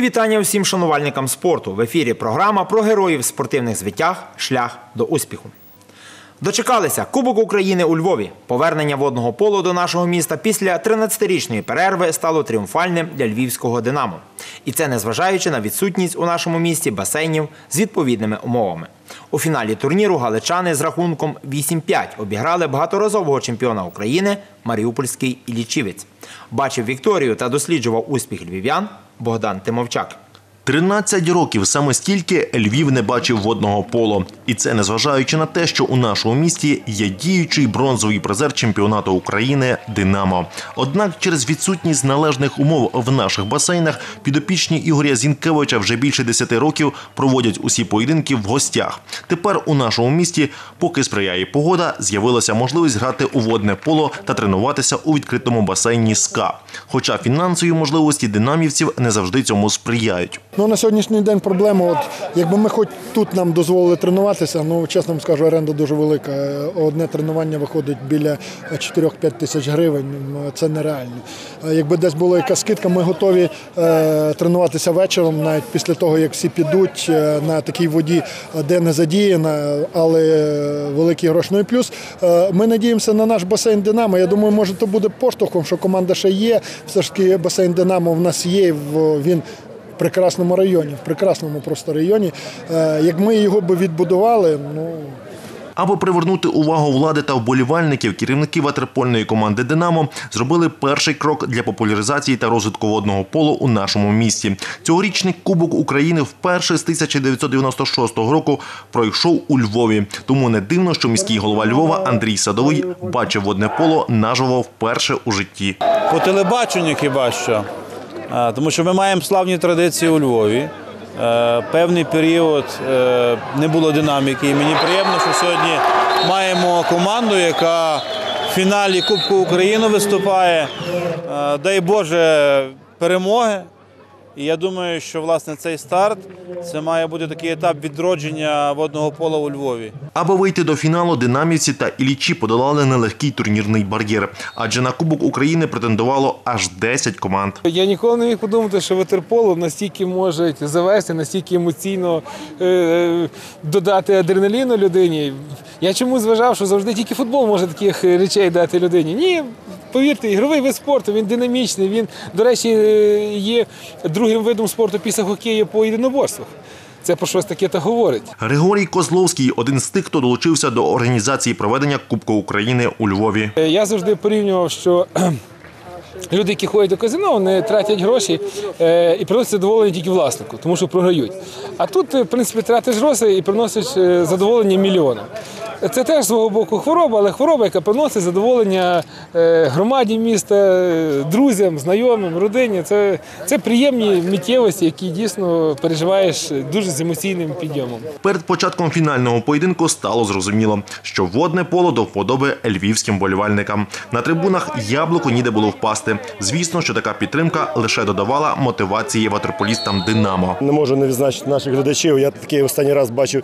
Вітання усім шанувальникам спорту. В ефірі програма про героїв спортивних звитяг Шлях до успіху. Дочекалися Кубок України у Львові. Повернення водного полу до нашого міста після 13-річної перерви стало тріумфальним для львівського Динамо. І це незважаючи на відсутність у нашому місті басейнів з відповідними умовами. У фіналі турніру галичани з рахунком 8-5 обіграли багаторазового чемпіона України Маріупольський Іллічівець. Бачив Вікторію та досліджував успіх львів'ян Богдан Тимовчак. 13 років саме стільки Львів не бачив водного поло. І це незважаючи на те, що у нашому місті є діючий бронзовий призер чемпіонату України Динамо. Однак через відсутність належних умов в наших басейнах підопічні Ігоря Зінкевича вже більше 10 років проводять усі поєдинки в гостях. Тепер у нашому місті, поки сприяє погода, з'явилася можливість грати у водне поло та тренуватися у відкритому басейні СКА. Хоча фінансові можливості динамівців не завжди цьому сприяють. Ну, на сьогоднішній день проблема, от, якби ми хоч тут нам дозволили тренуватися, ну чесно вам скажу, оренда дуже велика. Одне тренування виходить біля 4-5 тисяч гривень. Це нереально. Е, Якби десь була якась скидка, ми готові е, тренуватися вечором, навіть після того, як всі підуть е, на такій воді, е, де не задіяна, але е, великий грош. Ну плюс е, ми надіємося на наш басейн Динамо. Я думаю, може, то буде поштовхом, що команда ще є. Все ж таки басейн Динамо в нас є. Він прекрасному районі, в прекрасному просто районі. Е, Як ми його би відбудували, ну Аби привернути увагу влади та вболівальників, керівники ватерпольної команди Динамо зробили перший крок для популяризації та розвитку водного полу у нашому місті. Цьогорічний Кубок України вперше з 1996 року пройшов у Львові. Тому не дивно, що міський голова Львова Андрій Садовий бачив водне поло наживо вперше у житті. По телебаченню хіба що. Тому що ми маємо славні традиції у Львові. Е, Певний період е, не було динаміки. І мені приємно, що сьогодні маємо команду, яка в фіналі Кубку України виступає. Е, Дай Боже перемоги. І я думаю, що власне цей старт це має бути такий етап відродження водного пола у Львові. Аби вийти до фіналу, динамівці та ілічі подолали нелегкий турнірний бар'єр, адже на Кубок України претендувало аж 10 команд. Я ніколи не міг подумати, що ватерполо настільки може завести, настільки емоційно е, додати адреналіну людині. Я чомусь вважав, що завжди тільки футбол може таких речей дати людині. Ні, повірте, ігровий вид спорту, він динамічний. Він, до речі, е, є другим видом спорту після хокею по єдиноборствах. Це про щось таке та говорить. Григорій Козловський один з тих, хто долучився до організації проведення Кубку України у Львові. Е, Я завжди порівнював, що люди, які ходять до казино, вони тратять гроші е, і приносять задоволення тільки власнику, тому що програють. А тут, е, в принципі, тратиш гроші і приносиш е, задоволення мільйонам. Це теж свого боку хвороба, але хвороба, яка приносить задоволення громаді міста, друзям, знайомим, родині. Це, це приємні миттєвості, які дійсно переживаєш дуже з емоційним підйомом. Перед початком фінального поєдинку стало зрозуміло, що водне поло до вподоби львівським болівальникам. На трибунах яблуку ніде було впасти. Звісно, що така підтримка лише додавала мотивації ватерполістам Динамо. Не можу не відзначити наших глядачів. Я такий останній раз бачив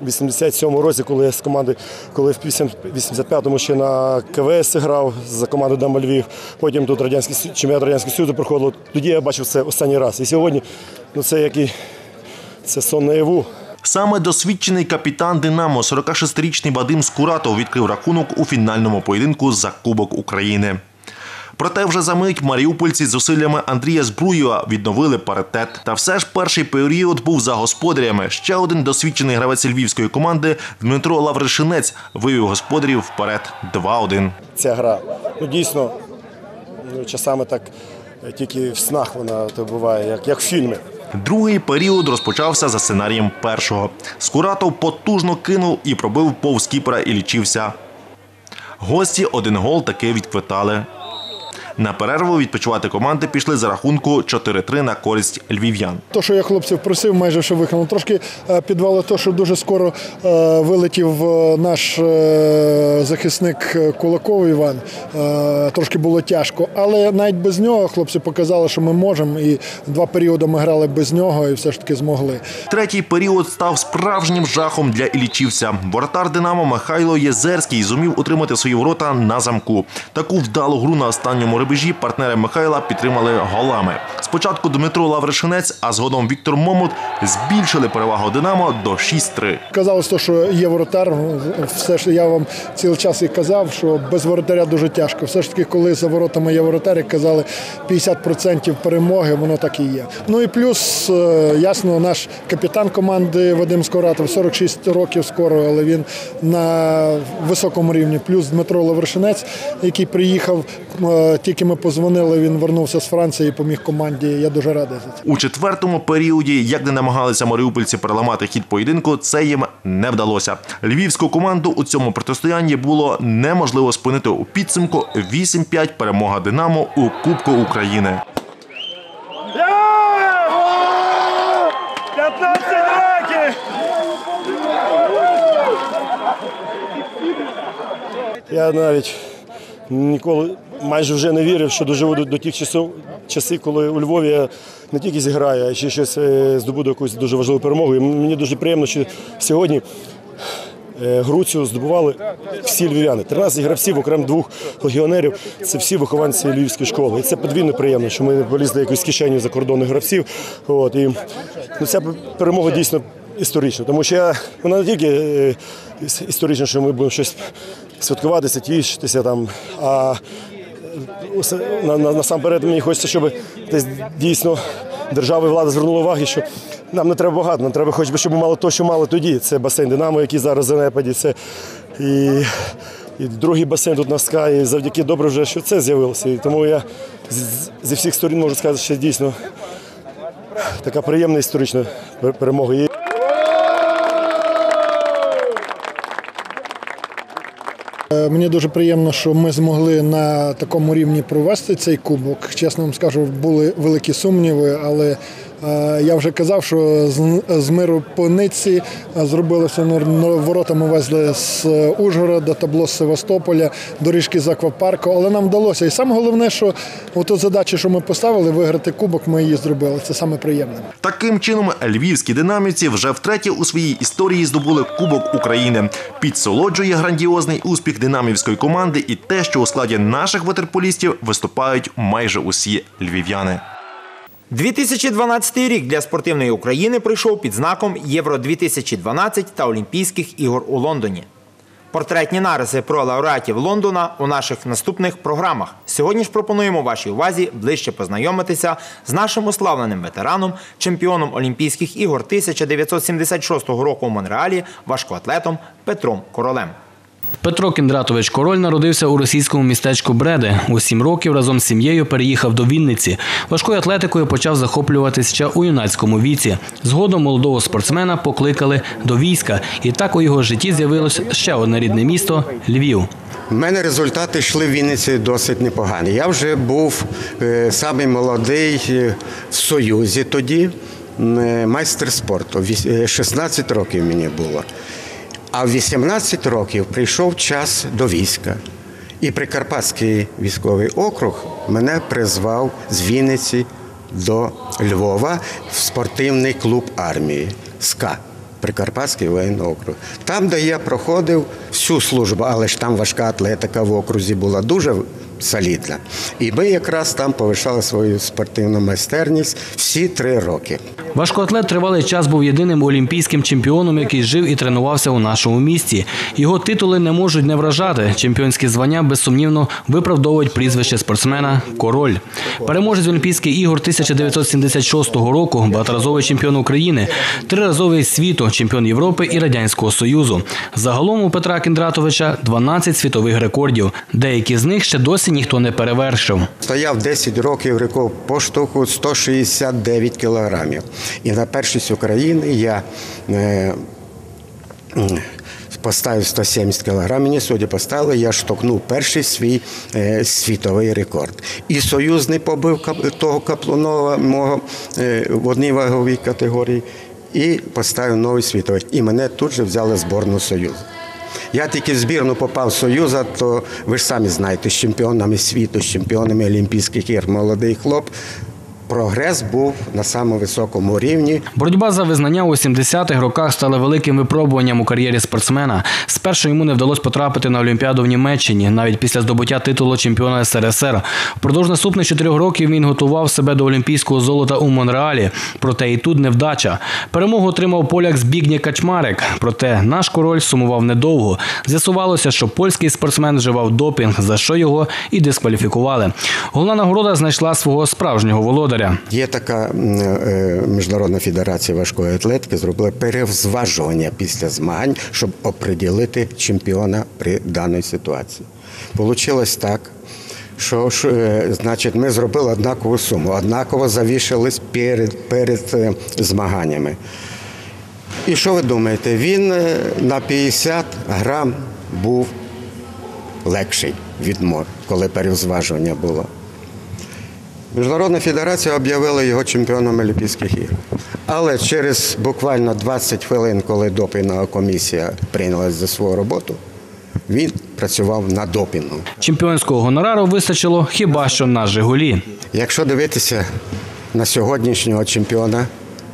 в 87-му році, коли я з команди, коли в 85-му ще на КВС грав за командою Динамо Львів. Потім тут радянський чемпіонат радянського Союзу проходило. Тоді я бачив це останній раз. І сьогодні ну це який це сон наяву. Саме досвідчений капітан Динамо, 46-річний Вадим Скуратов, відкрив рахунок у фінальному поєдинку за Кубок України. Проте вже за мить маріупольці з зусиллями Андрія Збруєва відновили паритет. Та все ж перший період був за господарями. Ще один досвідчений гравець львівської команди Дмитро Лавришинець вивів господарів вперед 2-1. Ця гра. Ну дійсно, ну, часами так е, тільки в снах вона то буває, як, як в фільмі. Другий період розпочався за сценарієм першого. Скуратов потужно кинув і пробив повз кіпера і лічився. Гості один гол таки відквитали. На перерву відпочивати команди пішли за рахунку 4-3 на користь львів'ян. То, що я хлопців просив, майже що виконав. Трошки е, підвало то, що дуже скоро е, вилетів е, наш захисник Кулаков Іван. Трошки було тяжко. Але навіть без нього хлопці показали, що ми можемо. І два періоди ми грали без нього і все ж таки змогли. Третій період став справжнім жахом для ілічівця. Воротар Динамо Михайло Єзерський зумів утримати свої ворота на замку. Таку вдалу гру на останньому рубежі партнери Михайла підтримали голами. Спочатку Дмитро Лавришинець, а згодом Віктор Момут збільшили перевагу Динамо до 6-3. Казалось, що є воротар. Все ж я вам цілий час і казав, що без воротаря дуже тяжко. Все ж таки, коли за воротами є воротар, як казали, 50% перемоги, воно так і є. Ну і плюс, е, ясно, наш капітан команди Вадим Скоратов, 46 років скоро, але він на високому рівні. Плюс Дмитро Лавришинець, який приїхав, е, тільки ми позвонили, він вернувся з Франції і поміг команді. Я дуже радий за це. У четвертому періоді, як не намагалися маріупольці переламати хід поєдинку, це їм не вдалося. Львівську команду у цьому протистоянні було неможливо спинити у підсумку 8-5 перемога Динамо у Кубку України. 15 років! Я навіть ніколи майже вже не вірив, що доживу до, тих часов, часи, коли у Львові не тільки зіграю, а ще щось е, здобуду якусь дуже важливу перемогу. І мені дуже приємно, що сьогодні е, гру цю здобували всі львів'яни. 13 гравців, окрім двох легіонерів, це всі вихованці львівської школи. І це подвійно приємно, що ми не полізли якусь кишеню закордонних гравців. От, і, ну, ця перемога дійсно історична, тому що я, вона не тільки е, історична, що ми будемо щось святкуватися, тішитися там, а насамперед мені хочеться, щоб десь дійсно держава і влада звернула увагу, що нам не треба багато, нам треба хоч би, щоб ми мали те, що мали тоді. Це басейн Динамо, який зараз занепаді. Це і, і другий басейн тут на СКА, і завдяки добре вже, що це з'явилося. І тому я зі всіх сторін можу сказати, що дійсно така приємна історична пер- перемога. І Е, Мені дуже приємно, що ми змогли на такому рівні провести цей кубок. Чесно вам скажу, були великі сумніви, але я вже казав, що з, миру по нитці е, зробили все ворота. Везли з Ужгорода, табло з Севастополя, доріжки з аквапарку, але нам вдалося. І саме головне, що оту задачу, що ми поставили, виграти кубок, ми її зробили. Це саме приємне. Таким чином, львівські динамівці вже втретє у своїй історії здобули Кубок України. Підсолоджує грандіозний успіх динамівської команди і те, що у складі наших ватерполістів виступають майже усі львів'яни. 2012 рік для спортивної України прийшов під знаком Євро 2012 та Олімпійських ігор у Лондоні. Портретні нариси про лауреатів Лондона у наших наступних програмах. Сьогодні ж пропонуємо вашій увазі ближче познайомитися з нашим уславленим ветераном, чемпіоном Олімпійських ігор 1976 року у Монреалі, важкоатлетом Петром Королем. Петро Кіндратович Король народився у російському містечку Бреде. У сім років разом з сім'єю переїхав до Вінниці. Важкою атлетикою почав захоплюватись ще у юнацькому віці. Згодом молодого спортсмена покликали до війська, і так у його житті з'явилось ще одне рідне місто Львів. У мене результати йшли в Вінниці досить непогані. Я вже був е, самий молодий е, в Союзі тоді, е, майстер спорту. Віс- е, 16 років мені було. А в 18 років прийшов час до війська. І Прикарпатський військовий округ мене призвав з Вінниці до Львова в спортивний клуб армії СКА. Прикарпатський воєнний округ. Там, де я проходив всю службу, але ж там важка атлетика в окрузі була дуже солідна. І ми якраз там повишали свою спортивну майстерність всі три роки. Важкоатлет тривалий час був єдиним олімпійським чемпіоном, який жив і тренувався у нашому місті. Його титули не можуть не вражати. Чемпіонські звання безсумнівно виправдовують прізвище спортсмена Король. Переможець Олімпійських ігор 1976 року, багаторазовий чемпіон України, триразовий світу, чемпіон Європи і Радянського Союзу. Загалом у Петра Кіндратовича 12 світових рекордів. Деякі з них ще досі ніхто не перевершив. Стояв 10 років рекорд поштовху 169 кілограмів. І на першість України я е, поставив 170 кілограмів. Мені сьогодні поставили, я штовхнув перший свій е, світовий рекорд. І союзний побив кап- того Каплунова мого е, в одній ваговій категорії. І поставив новий світовий. І мене тут же взяли зборну Союзу. Я тільки в збірну попав Союза, то ви ж самі знаєте, з чемпіонами світу, з чемпіонами Олімпійських ігор, молодий хлоп. Прогрес був на самому високому рівні. Боротьба за визнання у 70-х роках стала великим випробуванням у кар'єрі спортсмена. Спершу йому не вдалося потрапити на Олімпіаду в Німеччині, навіть після здобуття титулу чемпіона СРСР. Впродовж наступних чотирьох років він готував себе до олімпійського золота у Монреалі. Проте і тут невдача. Перемогу отримав поляк Збігнє Качмарик. Проте наш король сумував недовго. З'ясувалося, що польський спортсмен вживав допінг, за що його і дискваліфікували. Головна нагорода знайшла свого справжнього володаря. Є така е, міжнародна федерація важкої атлетики, зробила перевзважування після змагань, щоб оприділити чемпіона при даній ситуації. Получилось так. Що ж, е, значить, ми зробили однакову суму, однаково завішались перед, перед е, змаганнями. І що ви думаєте? Він на 50 грам був легший від мор, коли перевзважування було. Міжнародна федерація об'явила його чемпіоном Олімпійських ігор. Але через буквально 20 хвилин, коли допінгова комісія прийнялась за свою роботу, він працював на допінгу. Чемпіонського гонорару вистачило хіба що на Жигулі. Якщо дивитися на сьогоднішнього чемпіона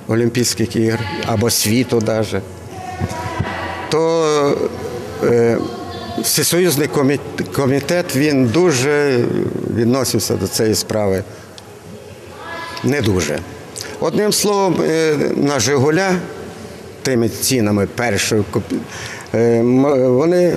Олімпійських ігор або світу навіть, то е, всесоюзний комітет він дуже відносився до цієї справи не дуже. Одним словом, е, на Жигуля тими цінами першої е, вони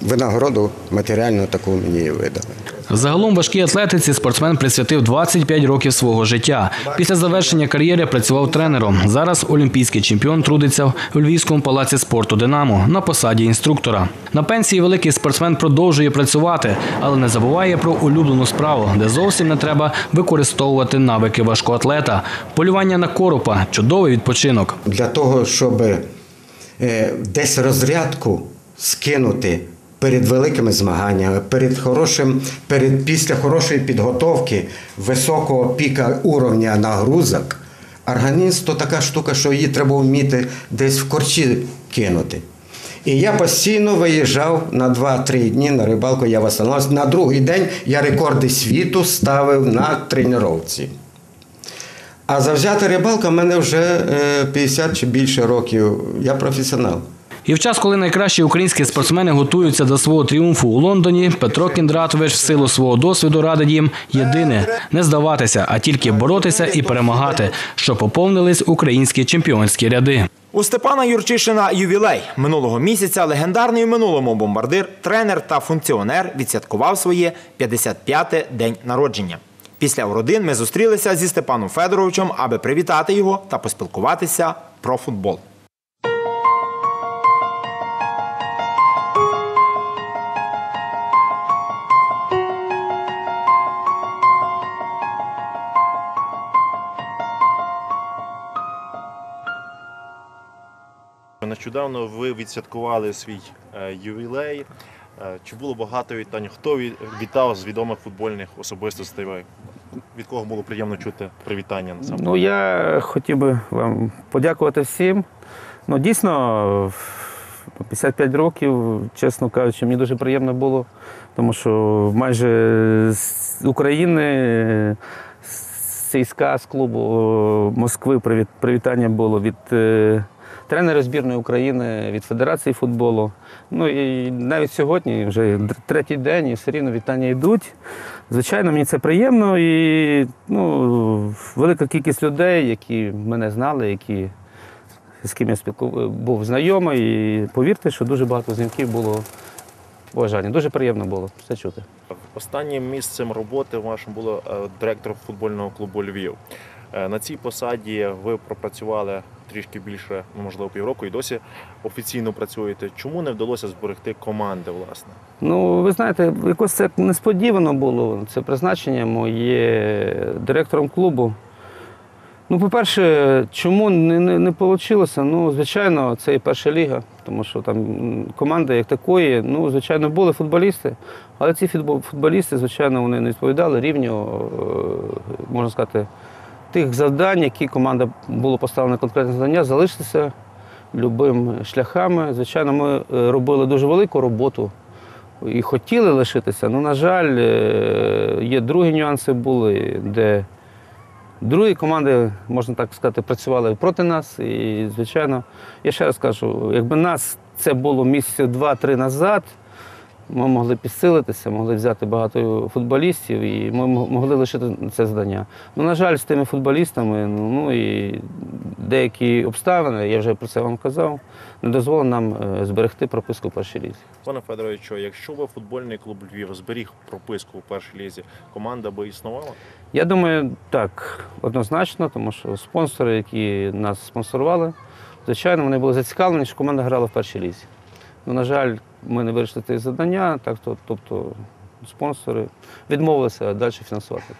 винагороду матеріальну таку мені видали. Загалом важкій атлетиці спортсмен присвятив 25 років свого життя. Після завершення кар'єри працював тренером. Зараз олімпійський чемпіон трудиться у Львівському палаці спорту Динамо на посаді інструктора. На пенсії великий спортсмен продовжує працювати, але не забуває про улюблену справу, де зовсім не треба використовувати навики важкоатлета. Полювання на коропа чудовий відпочинок. для того, щоб е, десь розрядку скинути перед великими змаганнями, перед хорошим, перед, після хорошої підготовки високого піка уровня нагрузок, організм то така штука, що її треба вміти десь в корчі кинути. І я постійно виїжджав на 2-3 дні на рибалку, я восстановився. На другий день я рекорди світу ставив на тренувці. А завзята рибалка в мене вже е, 50 чи більше років. Я професіонал. І в час, коли найкращі українські спортсмени готуються до свого тріумфу у Лондоні, Петро Кіндратович в силу свого досвіду радить їм єдине не здаватися, а тільки боротися і перемагати, щоб поповнились українські чемпіонські ряди. У Степана Юрчишина ювілей минулого місяця легендарний у минулому бомбардир, тренер та функціонер відсвяткував своє 55-те день народження. Після уродин ми зустрілися зі Степаном Федоровичем, аби привітати його та поспілкуватися про футбол. Нещодавно ви відсвяткували свій е, ювілей. Е, Чи було багато вітань? Хто ві- вітав з відомих футбольних особистостей? Від кого було приємно чути привітання насамперед? Ну, я хотів би вам подякувати всім. Ну, дійсно, 55 років, чесно кажучи, мені дуже приємно було, тому що майже з України, з ЦСКА, з клубу Москви привіт- привітання було від тренера збірної України, від Федерації футболу. Ну і навіть сьогодні, вже третій день, і все рівно вітання йдуть. Звичайно, мені це приємно і ну, велика кількість людей, які мене знали, які, з ким я спілку... був знайомий. І повірте, що дуже багато дзвінків було бажання. Дуже приємно було це чути. Останнім місцем роботи вашим було е, директор футбольного клубу Львів. Е, На цій посаді ви пропрацювали трішки більше, ну, можливо, півроку і досі офіційно працюєте. Чому не вдалося зберегти команди, власне? Ну, ви знаєте, якось це несподівано було. Це призначення моє директором клубу. Ну, по-перше, чому не, не, не вийшло? Ну, звичайно, це і перша ліга, тому що там команда як такої, ну, звичайно, були футболісти, але ці футбо- футболісти, звичайно, вони не відповідали рівню, е, можна сказати, тих завдань, які команда було поставлено конкретне завдання, залишитися любими шляхами. Звичайно, ми е, робили дуже велику роботу і хотіли лишитися. Ну, на жаль, е, є другі нюанси були, де Другі команди, можна так сказати, працювали проти нас. І, звичайно, я ще раз кажу, якби нас це було місяців два-три назад, ми могли підсилитися, могли взяти багато футболістів і ми могли лишити це здання. Ну, на жаль, з тими футболістами, ну і деякі обставини, я вже про це вам казав, не дозволили нам е, зберегти прописку в першій лізі. Пане Федоровичу, якщо би футбольний клуб Львів зберіг прописку у першій лізі, команда би існувала? Я думаю, так, однозначно, тому що спонсори, які нас спонсорували, звичайно, вони були зацікавлені, що команда грала в першій лізі. Ну, на жаль, ми не вирішили це завдання, так то, тобто спонсори відмовилися далі фінансувати.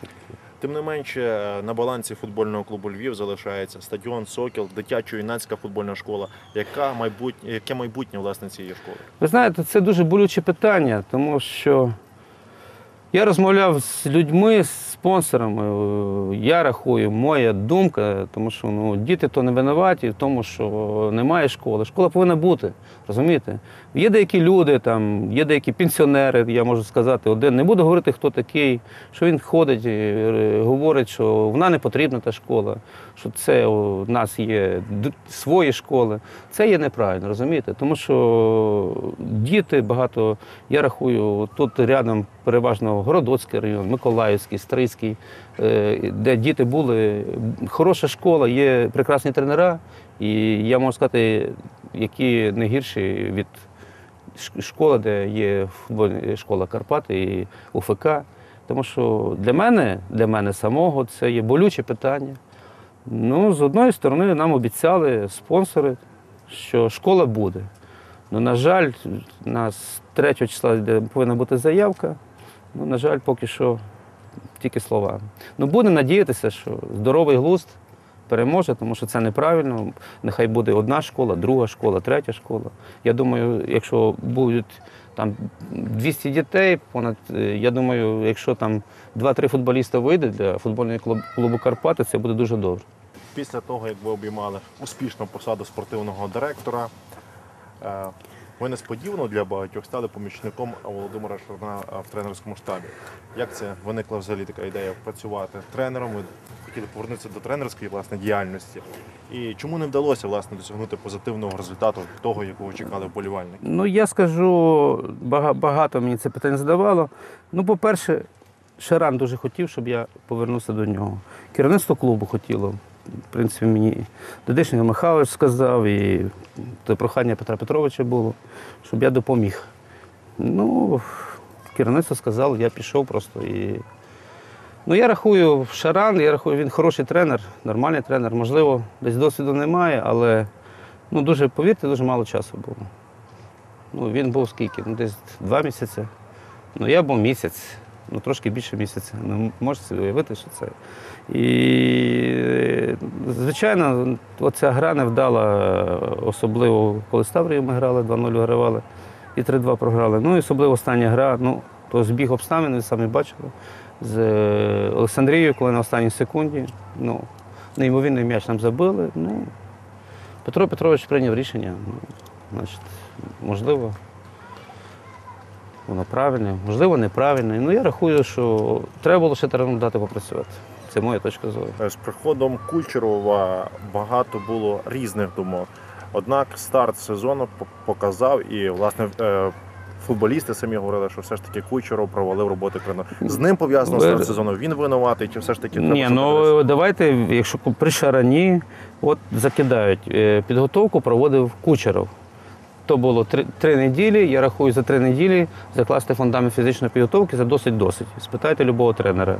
Тим не менше, е, на балансі футбольного клубу Львів залишається стадіон Сокіл, дитячо-юнацька футбольна школа. Яка майбутнє, яке майбутнє власне цієї школи? Ви знаєте, це дуже болюче питання, тому що я розмовляв з людьми, з спонсорами. Е, Я рахую, моя думка, тому що ну, діти то не винуваті в тому, що немає школи. Школа повинна бути, розумієте? Є деякі люди, там, є деякі пенсіонери, я можу сказати, один не буду говорити, хто такий, що він ходить, е, говорить, що вона не потрібна та школа, що це у нас є свої школи. Це є неправильно, розумієте? Тому що діти багато, я рахую, тут рядом переважно Городоцький район, Миколаївський, Стрийський, е, де діти були. Хороша школа, є прекрасні тренера, і я можу сказати, які не гірші від школи, де є школа Карпати і УФК. Тому що для мене, для мене самого це є болюче питання. Ну, з одної сторони, нам обіцяли спонсори, що школа буде. Ну, на жаль, у нас 3 числа повинна бути заявка. Ну, на жаль, поки що тільки слова. Ну, будемо надіятися, що здоровий глузд переможе, тому що це неправильно. Нехай буде одна школа, друга школа, третя школа. Я думаю, якщо будуть там 200 дітей, понад, е, я думаю, якщо там 2-3 футболіста вийде для футбольного клубу Карпати, це буде дуже добре. Після того, як ви обіймали успішну посаду спортивного директора, е, ви несподівано для багатьох стали помічником Володимира Шарна в тренерському штабі. Як це виникла взагалі така ідея працювати тренером? Ви хотіли повернутися до тренерської власне діяльності. І чому не вдалося власне досягнути позитивного результату того, якого чекали вболівальники? Ну, я скажу, багато мені це питань задавало. Ну, по-перше, Шаран дуже хотів, щоб я повернувся до нього. Керівництво клубу хотіло. В принципі, мені Дедишник Михайлович сказав, і те прохання Петра Петровича було, щоб я допоміг. Ну, керівництво сказало, я пішов просто і. Ну, я рахую, Шаран, я рахую, він хороший тренер, нормальний тренер. Можливо, десь досвіду немає, але ну, дуже, повірте, дуже мало часу було. Ну, він був скільки? Ну, десь два місяці. Ну, я був місяць, ну трошки більше місяця. Ну, можете уявити, що це. І, звичайно, оця гра не вдала, особливо коли з Таврією ми грали, 2-0 вигравали і 3-2 програли. Ну і особливо остання гра, ну, то збіг обставин, ви самі бачили. З е, Олександрією, коли на останній секунді, ну, неймовірний м'яч нам забили. Ну, Петро Петрович прийняв рішення. Ну, значить, можливо, воно правильне, можливо, неправильне. Ну, я рахую, що треба було ще тренеру дати попрацювати. Це моя точка зору. Е, З приходом Кучерова багато було різних думок. Однак старт сезону показав і, власне, е, футболісти самі говорили, що все ж таки Кучеров провалив роботу тренера. З ним пов'язано старт сезону. Він винуватий, чи все ж таки треба Ні, ну давайте, якщо при шарані, от закидають. Е, Підготовку проводив Кучеров. То було три, три неділі. Я рахую за три неділі закласти фундамент фізичної підготовки за досить-досить. Спитайте любого тренера.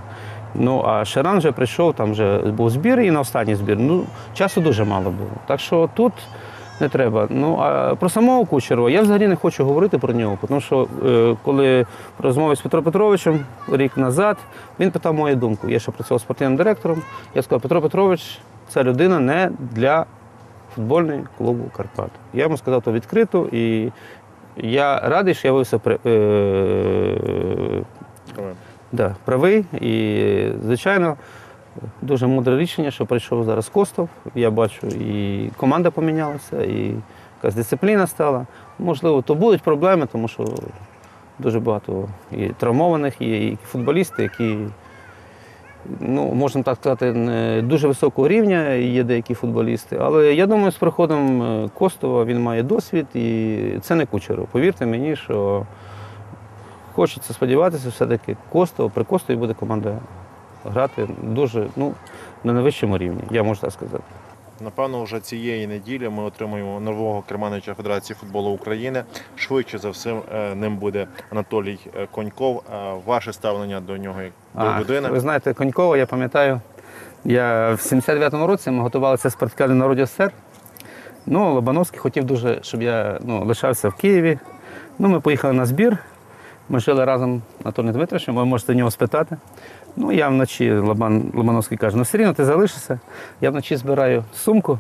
Ну а Шаран вже прийшов, там вже був збір і на останній збір. Ну, часу дуже мало було. Так що тут не треба. Ну а про самого Кучерова я взагалі не хочу говорити про нього, тому що е, коли в розмові з Петром Петровичем рік назад він питав мою думку. Я ще працював спортивним директором. Я сказав, Петро Петрович, ця людина не для футбольного клубу Карпат. Я йому сказав то відкрито, і я радий, що я вився при, е, да, правий. І, звичайно, дуже мудре рішення, що прийшов зараз Костов. Я бачу, і команда помінялася, і якась дисципліна стала. Можливо, то будуть проблеми, тому що дуже багато і травмованих, і футболісти, які ну, можна так сказати, не дуже високого рівня є деякі футболісти. Але я думаю, з приходом е, Костова він має досвід і це не кучеру. Повірте мені, що хочеться сподіватися, все-таки костово, при Костові буде команда грати дуже ну, на найвищому рівні, я можу так сказати. Напевно, вже цієї неділі ми отримаємо нового керманича Федерації футболу України. Швидше за все е, ним буде Анатолій е, Коньков. Е, Ваше ставлення до нього як до людини? Ви знаєте, Конькова, я пам'ятаю, я в 79-му році ми готувалися спартакіади народів СССР. Ну, Лобановський хотів дуже, щоб я ну, лишався в Києві. Ну, ми поїхали на збір. Ми жили разом з Анатолієм Дмитровичем, ви можете в нього спитати. Ну, я вночі, Лобан, Лобановський каже, ну все рівно ти залишишся. Я вночі збираю сумку.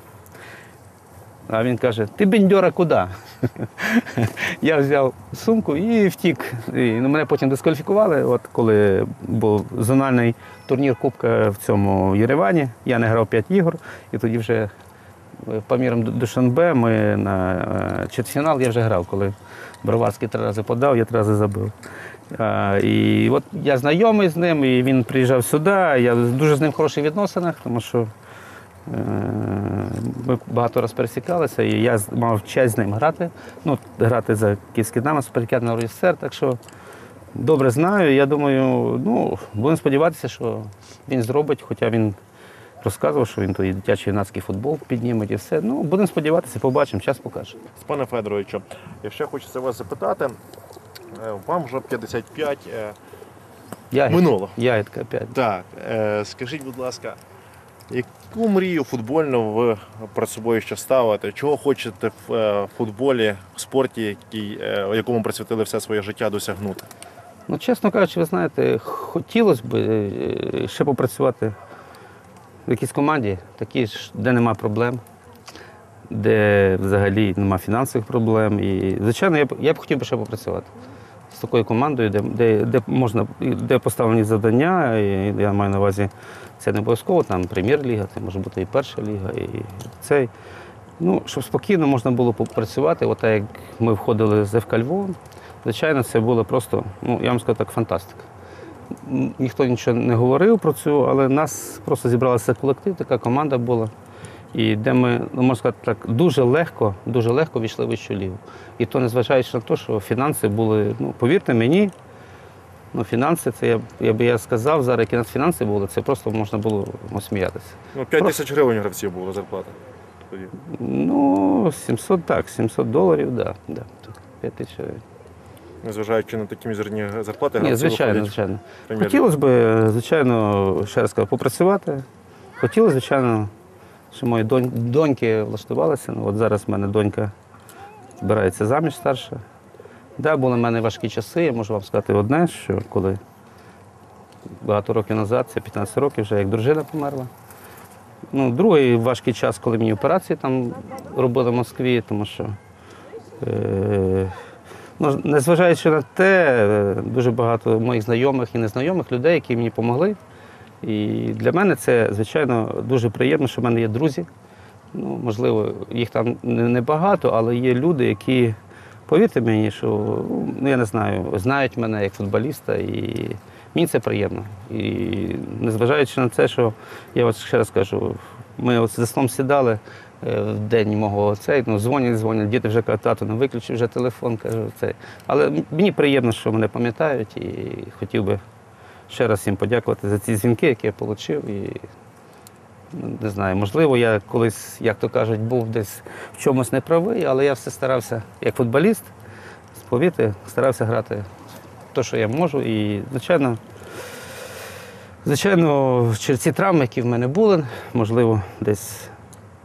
А він каже, ти бендьора куди? Я взяв сумку і втік. І, ну, мене потім дискваліфікували. От коли був зональний турнір Кубка в цьому Єревані, я не грав 5 ігор, і тоді вже по мірам Душанбе ми на е, четвертьфінал я вже грав, коли Броварський три рази подав, я три рази забив. І от я знайомий з ним, і він приїжджав сюди. Я дуже з ним в хороших відносинах, тому що Е, Ми багато раз пересікалися, і я мав честь з ним грати. Ну, грати за київський Динамо, спартакіад на так що добре знаю. Я думаю, ну, будемо сподіватися, що він зробить, хоча він розказував, що він той дитячий юнацький футбол підніме і все. Ну, будемо сподіватися, побачимо, час покаже. Пане Федоровичу, я ще хочеться вас запитати. Е, Вам вже 55. е, Ягідка, Минуло. Ягідка 5. Так, е, скажіть, будь ласка, яку мрію футбольну ви перед собою ще ставите? Чого хочете в футболі, в спорті, який, е, якому присвятили все своє життя, досягнути? Ну, чесно кажучи, ви знаєте, хотілося б ще попрацювати в якійсь команді, такій ж, де нема проблем, де взагалі нема фінансових проблем. І, звичайно, я б, я б хотів би ще попрацювати з такою командою, де, де, де можна, де поставлені завдання. І я маю на увазі, це не обов'язково там прем'єр-ліга, це може бути і перша ліга, і цей. Ну, щоб спокійно можна було попрацювати, от так як ми входили з ФК Львов, звичайно, це було просто, ну, я вам скажу так, фантастика. Ніхто нічого не говорив про цю, але нас просто зібралися колектив, така команда була. І де ми, ну, можна сказати так, дуже легко, дуже легко війшли в вищу. І то незважаючи на те, що фінанси були, ну, повірте мені, ну, фінанси, це я, я би я сказав, зараз які у нас фінанси були, це просто можна було ну, сміятися. Ну, 5 тисяч гривень гравців було зарплата. Тоді. Ну, 700, так, 700 доларів, да, да. 5 тисяч гривень. Незважаючи на такі мізерні зарплати, Ні, звичайно, звичайно. Хотілося б, звичайно, ще раз кажу, попрацювати. Хотілося, звичайно, що мої донь, доньки влаштувалися. Ну, от зараз в мене донька збирається заміж старша. Да, були в мене важкі часи, я можу вам сказати одне, що коли багато років назад, це 15 років, вже як дружина померла. Ну, другий важкий час, коли мені операції там робили в Москві, тому що е, Ну, незважаючи на те, е, дуже багато моїх знайомих і незнайомих людей, які мені допомогли. І для мене це, звичайно, дуже приємно, що в мене є друзі. Ну, можливо, їх там небагато, але є люди, які, повірте мені, що ну, я не знаю, знають мене як футболіста, і мені це приємно. І незважаючи на це, що я ще раз кажу, ми от за столом сідали в день мого цей, ну, дзвонять, дзвонять, діти вже кажуть, тато, ну виключив вже телефон, кажу, цей. Але мені приємно, що мене пам'ятають, і хотів би ще раз їм подякувати за ці дзвінки, які я отримав. І ну, не знаю, можливо, я колись, як то кажуть, був десь в чомусь неправий, але я все старався як футболіст, повірте, старався грати те, що я можу. І, звичайно, звичайно, через ці травми, які в мене були, можливо, десь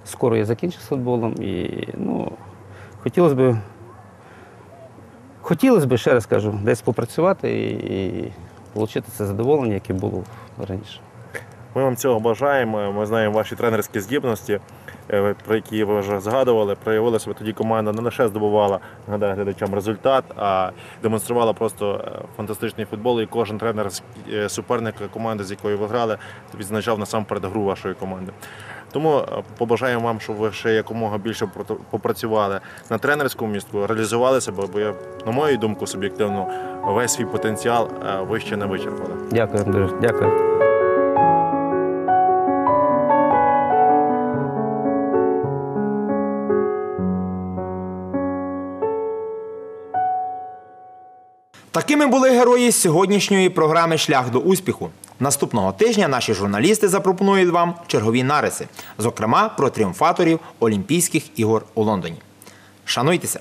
скоро я закінчу з футболом. І ну, хотілося б, хотілося б, ще раз кажу, десь попрацювати і, отримати це задоволення, яке було раніше. Ми вам цього бажаємо. Ми знаємо ваші тренерські здібності, е, про які ви вже згадували. Проявила себе тоді команда не лише здобувала нагадаю глядачам результат, а демонструвала просто е, фантастичний футбол. І кожен тренер е, суперника команди, з якою ви грали, відзначав насамперед гру вашої команди. Тому е, побажаємо вам, щоб ви ще якомога більше попрацювали на тренерському містку, реалізували себе, бо я, на мою думку, суб'єктивно весь свій потенціал е, ви ще не вичерпали. Дякую, Андрій. Дякую. Такими були герої сьогоднішньої програми Шлях до успіху. Наступного тижня наші журналісти запропонують вам чергові нариси, зокрема про тріумфаторів Олімпійських ігор у Лондоні. Шануйтеся!